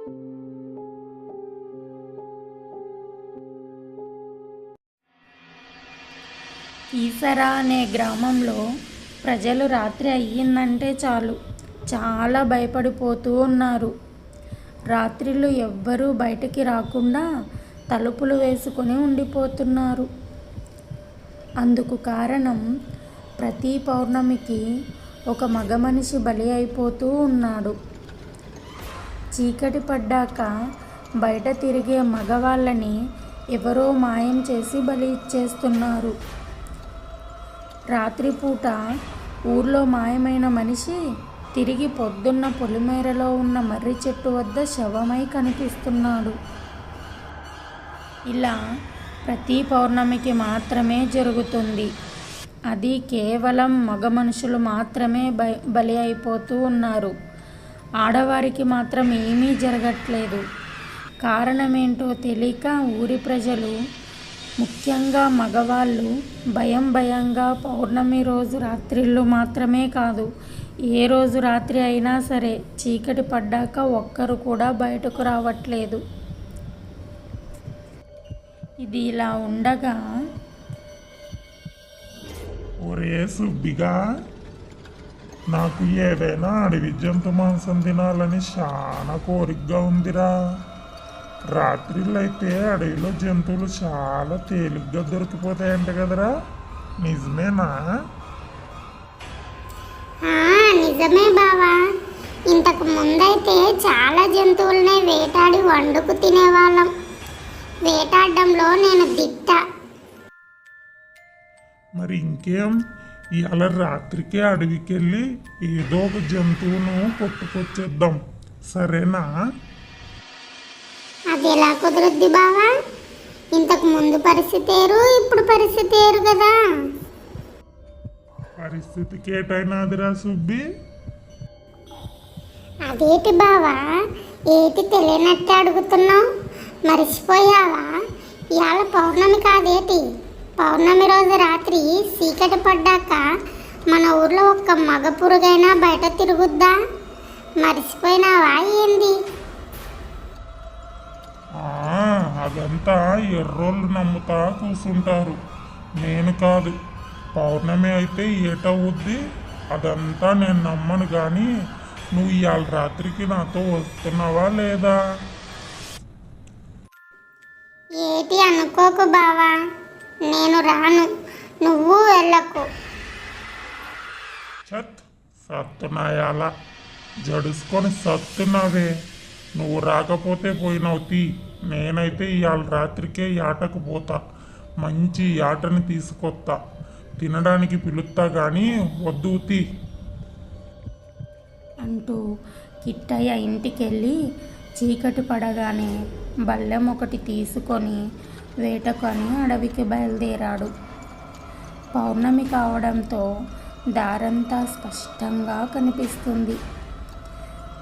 ఈసరా అనే గ్రామంలో ప్రజలు రాత్రి అయ్యిందంటే చాలు. చాలా భయపడిపోతూ ఉన్నారు. రాత్రిళ్ళు ఎవ్వరూ బయటికి రాకుండా తలుపులు వేసుకొని ఉండిపోతున్నారు. అందుకు కారణం ప్రతి పౌర్ణమికి ఒక మగ మనిషి బలి అయిపోతూ ఉన్నాడు. చీకటి పడ్డాక బయట తిరిగే మగవాళ్ళని ఎవరో మాయం చేసి బలి ఇచ్చేస్తున్నారు. రాత్రిపూట ఊర్లో మాయమైన మనిషి తిరిగి పొద్దున్న పొలిమేరలో ఉన్న మర్రి చెట్టు వద్ద శవమై కనిపిస్తున్నాడు. ఇలా ప్రతి పౌర్ణమికి మాత్రమే జరుగుతుంది. అది కేవలం మగ మనుషులు మాత్రమే బ బలి అయిపోతూ ఉన్నారు. ఆడవారికి మాత్రం ఏమీ జరగట్లేదు. కారణమేంటో తెలియక ఊరి ప్రజలు ముఖ్యంగా మగవాళ్ళు భయం భయంగా పౌర్ణమి రోజు రాత్రిళ్ళు మాత్రమే కాదు ఏ రోజు రాత్రి అయినా సరే చీకటి పడ్డాక ఒక్కరు కూడా బయటకు రావట్లేదు. ఇది ఇలా ఉండగా ఒరే సుబ్బిగా నాకు ఏదైనా అడవి జంతు మాంసం తినాలని చాలా కోరికగా ఉందిరా. రాత్రిళ్ళైతే అడవిలో జంతువులు చాలా తేలిగ్గా దొరికిపోతాయంట కదరా. నిజమేనా? నిజమే బావా. ఇంతకు ముందైతే చాలా జంతువులనే వేటాడి వండుకు తినేవాళ్ళం. వేటాడడంలో నేను దిట్ట. మరి ఇంకేం? ఇవాళ రాత్రికే అడవికి వెళ్ళి ఏదో ఒక జంతువును కొట్టుకొచ్చేద్దాం. సరేనా? అది ఎలా కుదురుద్ది బావా? ఇంతకు ముందు పరిస్థితి ఏరు ఇప్పుడు పరిస్థితి ఏరు కదా. పరిస్థితికి ఏటైనాదిరా సుబ్బి? అదేటి బావా? ఏటి తెలియనట్టు అడుగుతున్నావు? మర్చిపోయావా? ఇవాళ పౌర్ణమి కాదేటి? పౌర్ణమి రోజు రాత్రి చీకటి పడ్డాక మన ఊర్లో ఒక్క మగ పురుగైనా బయట తిరుగుద్దా? మర్చిపోయినావా ఏంది? అదంతా ఎర్రోళ్ళు నమ్ముతా కూర్చుంటారు నేను కాదు. పౌర్ణమి అయితే ఏటవుద్ది అదంతా నేను నమ్మను కానీ నువ్వు ఇవాళ రాత్రికి నాతో వస్తున్నావా లేదా? ఏటి అనుకోకు బావా. నేను రాను. నువ్వు వెళ్ళకు. చత్ సత్తున్నాయాల జడుసుకొని సత్తున్నావే నువ్వు రాకపోతే పోయినావు తీ. నేనైతే ఇవాళ రాత్రికే యాటకు పోతా. మంచి యాటని తీసుకొత్తా. తినడానికి పిలుస్తా కానీ వద్దు తీ. అంటూ కిట్టయ్య ఇంటికెళ్ళి చీకటి పడగానే బల్లెం ఒకటి తీసుకొని వేటకొని అడవికి బయలుదేరాడు. పౌర్ణమి కావడంతో దారంతా స్పష్టంగా కనిపిస్తుంది.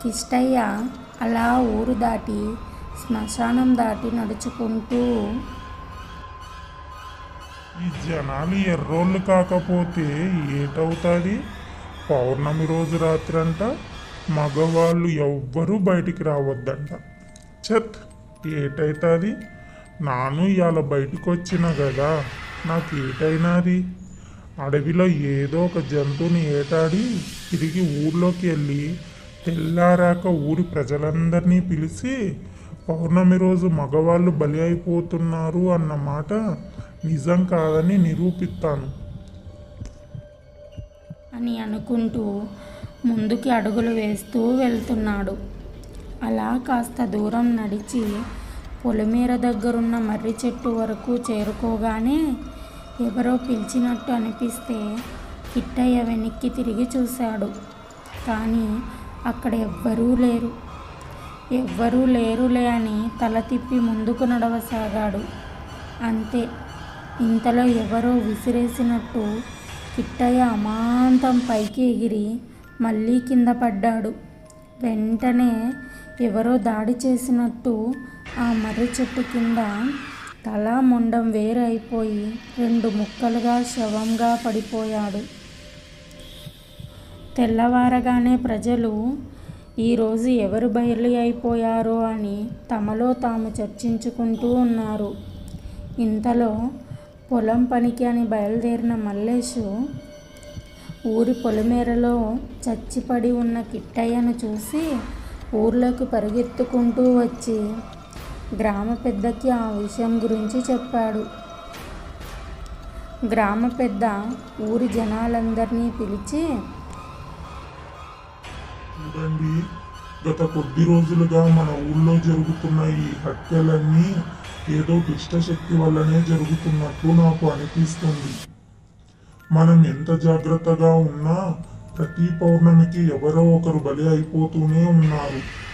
కిష్టయ్య అలా ఊరు దాటి శ్మశానం దాటి నడుచుకుంటూ ఈ జనాలు ఎర్రోళ్ళు కాకపోతే ఏటవుతుంది? పౌర్ణమి రోజు రాత్రి అంట మగవాళ్ళు ఎవ్వరూ బయటికి రావద్దంట. చత్ ఏటవుతుంది నాను ఇవాళ బయటకు వచ్చిన కదా నాకు ఏటైనాది అడవిలో ఏదో ఒక జంతువుని ఏటాడి తిరిగి ఊర్లోకి వెళ్ళి తెల్లారాక ఊరి ప్రజలందరినీ పిలిచి పౌర్ణమి రోజు మగవాళ్ళు బలి అయిపోతున్నారు అన్న మాట నిజం కాదని నిరూపిస్తాను అని అనుకుంటూ ముందుకి అడుగులు వేస్తూ వెళ్తున్నాడు. అలా కాస్త దూరం నడిచి పొలిమేర దగ్గరున్న మర్రి చెట్టు వరకు చేరుకోగానే ఎవరో పిలిచినట్టు అనిపిస్తే కిట్టయ్య వెనక్కి తిరిగి చూశాడు. కానీ అక్కడ ఎవ్వరూ లేరు. ఎవ్వరూ లేరులే అని తల తిప్పి ముందుకు నడవసాగాడు. అంతే. ఇంతలో ఎవరో విసిరేసినట్టు కిట్టయ్య అమాంతం పైకి ఎగిరి మళ్ళీ కింద పడ్డాడు. వెంటనే ఎవరో దాడి చేసినట్టు ఆ మర్రి చెట్టు కింద తల ముండం వేరైపోయి రెండు ముక్కలుగా శవంగా పడిపోయాడు. తెల్లవారగానే ప్రజలు ఈరోజు ఎవరు బయలు అయిపోయారో అని తమలో తాము చర్చించుకుంటూ ఉన్నారు. ఇంతలో పొలం పనికి అని బయలుదేరిన మల్లేషు ఊరి పొలిమేరలో చచ్చిపడి ఉన్న కిట్టయ్యను చూసి ఊర్లోకి పరిగెత్తుకుంటూ వచ్చి గ్రామ పెద్దకి ఆ విషయం గురించి చెప్పాడు. గ్రామ పెద్ద ఊరి జనాలందరినీ పిలిచి చూడండి గత కొద్ది రోజులుగా మన ఊళ్ళో జరుగుతున్న ఈ హత్యలన్నీ ఏదో దుష్టశక్తి వల్లనే జరుగుతున్నట్లు నాకు అనిపిస్తుంది. మనం ఎంత జాగ్రత్తగా ఉన్నా ప్రతి పౌర్ణమికి ఎవరో ఒకరు బలి అయిపోతూనే ఉన్నారు.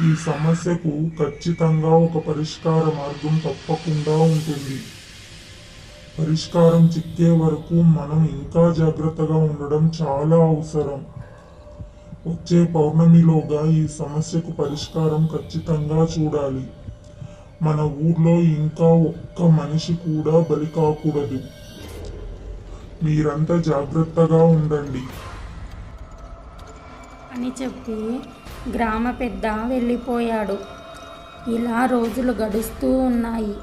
ఈ సమస్యకు ఖచ్చితంగా ఒక పరిష్కార మార్గం తప్పకుండా ఉంటుంది. పరిష్కారం చిక్కే వరకు మనం ఇంకా జాగ్రత్తగా ఉండడం చాలా అవసరం. వచ్చే పౌర్ణమిలోగా ఈ సమస్యకు పరిష్కారం ఖచ్చితంగా చూడాలి. మన ఊర్లో ఇంకా ఒక్క మనిషి కూడా బలి కాకూడదు. మీరంతా జాగ్రత్తగా ఉండండి. అని చెప్పి గ్రామ పెద్ద వెళ్ళిపోయాడు. ఇలా రోజులు గడుస్తూ ఉన్నాయి.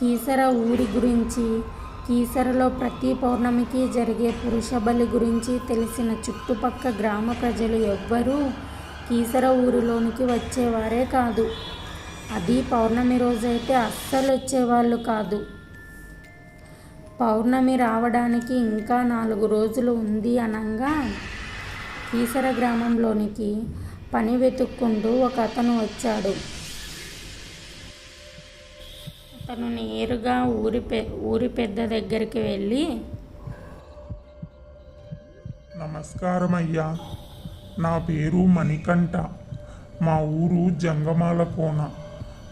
కీసర ఊరి గురించి కీసరలో ప్రతి పౌర్ణమికి జరిగే పురుష బలి గురించి తెలిసిన చుట్టుపక్క గ్రామ ప్రజలు ఎవ్వరూ కీసర ఊరిలోనికి వచ్చేవారే కాదు. అది పౌర్ణమి రోజైతే అస్సలు వచ్చేవాళ్ళు కాదు. పౌర్ణమి రావడానికి ఇంకా నాలుగు రోజులు ఉంది అనగా కీసర గ్రామంలోనికి పని వెతుక్కుంటూ ఒక అతను వచ్చాడు. అతను నేరుగా ఊరి పె ఊరి పెద్ద దగ్గరికి వెళ్ళి నమస్కారం అయ్యా. నా పేరు మణికంఠ. మా ఊరు జంగమాల కోన.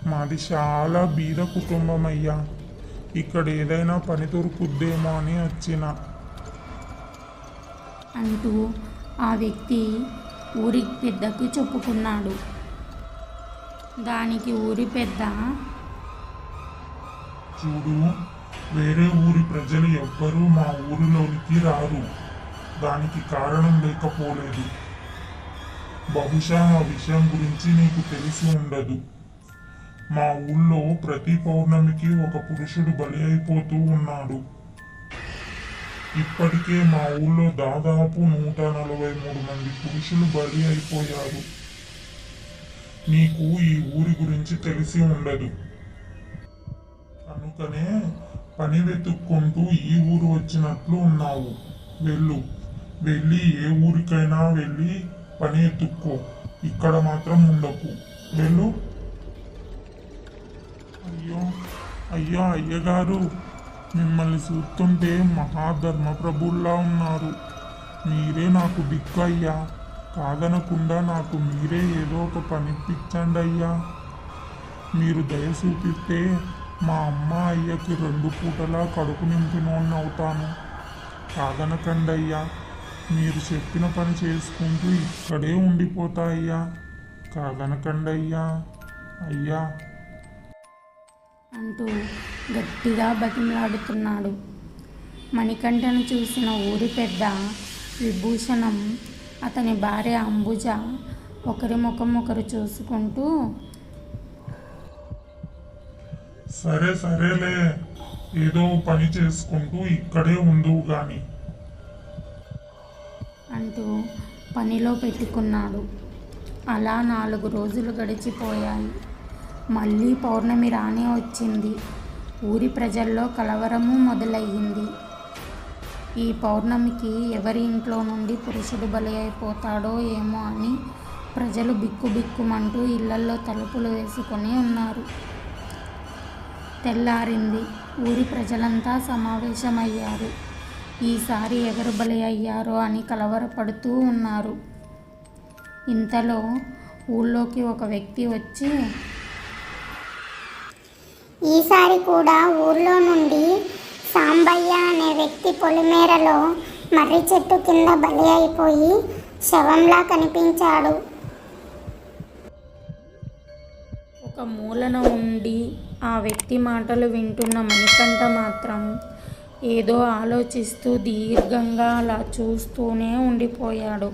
మాది చాలా బీద కుటుంబం అయ్యా ఇక్కడ ఏదైనా పని దొరుకుద్దేమో అని వచ్చిన అంటూ ఆ వ్యక్తి ఊరి పెద్దకు చెప్పుకున్నాడు. దానికి ఊరి పెద్ద చూడు వేరే ఊరి ప్రజలు ఎవ్వరూ మా ఊరిలోనికి రారు. దానికి కారణం లేకపోలేదు. బహుశా ఆ విషయం గురించి నీకు తెలిసి ఉండదు. మా ఊళ్ళో ప్రతి పౌర్ణమికి ఒక పురుషుడు బలి అయిపోతూ ఉన్నాడు. ఇప్పటికే మా ఊళ్ళో దాదాపు నూట నలభై మూడు మంది పురుషులు బలి అయిపోయారు. నీకు ఈ ఊరి గురించి తెలిసి ఉండదు. కనుకనే పని వెతుక్కుంటూ ఈ ఊరు వచ్చినట్లు ఉన్నావు. వెళ్ళు. వెళ్ళి ఏ ఊరికైనా వెళ్ళి పని ఎత్తుక్కో. ఇక్కడ మాత్రం ఉండకు. వెళ్ళు. అయ్యో. అయ్యో అయ్యగారు. మిమ్మల్ని చూస్తుంటే మహాధర్మ ప్రభుల్లా ఉన్నారు. మీరే నాకు దిక్కయ్యా. కాదనకుండా నాకు మీరే ఏదో ఒక పనిపించండి అయ్యా. మీరు దయ చూపిస్తే మా అమ్మ అయ్యకి రెండు పూటలా కడుపు నింపినోడిని అవుతాను. కాదనకండి అయ్యా. మీరు చెప్పిన పని చేసుకుంటూ ఇక్కడే ఉండిపోతా అయ్యా. కాదనకండి అయ్యా. అయ్యా అంటూ గట్టిగా బతిమలాడుతున్నాడు. మణికంఠను చూసిన ఊరి పెద్ద విభూషణం అతని భార్య అంబుజ ఒకరి ముఖం ఒకరు చూసుకుంటూ సరే సరేలే. ఏదో పని చేసుకుంటూ ఇక్కడే ఉందువు గాని. అంటూ పనిలో పెట్టుకున్నాడు. అలా నాలుగు రోజులు గడిచిపోయాయి. మళ్ళీ పౌర్ణమి రానే వచ్చింది. ఊరి ప్రజల్లో కలవరము మొదలయ్యింది. ఈ పౌర్ణమికి ఎవరి ఇంట్లో నుండి పురుషుడు బలి అయిపోతాడో ఏమో అని ప్రజలు బిక్కుబిక్కుమంటూ ఇళ్ళల్లో తలుపులు వేసుకొని ఉన్నారు. తెల్లారింది. ఊరి ప్రజలంతా సమావేశమయ్యారు. ఈసారి ఎవరు బలి అయ్యారో అని కలవరపడుతూ ఉన్నారు. ఇంతలో ఊళ్ళోకి ఒక వ్యక్తి వచ్చి ఈసారి కూడా ఊర్లో నుండి సాంబయ్య అనే వ్యక్తి పొలిమేరలో మర్రి చెట్టు కింద బలి అయిపోయి శవంలా కనిపించాడు. ఒక మూలన ఉండి ఆ వ్యక్తి మాటలు వింటున్న మణికంఠ మాత్రం ఏదో ఆలోచిస్తూ దీర్ఘంగా అలా చూస్తూనే ఉండిపోయాడు.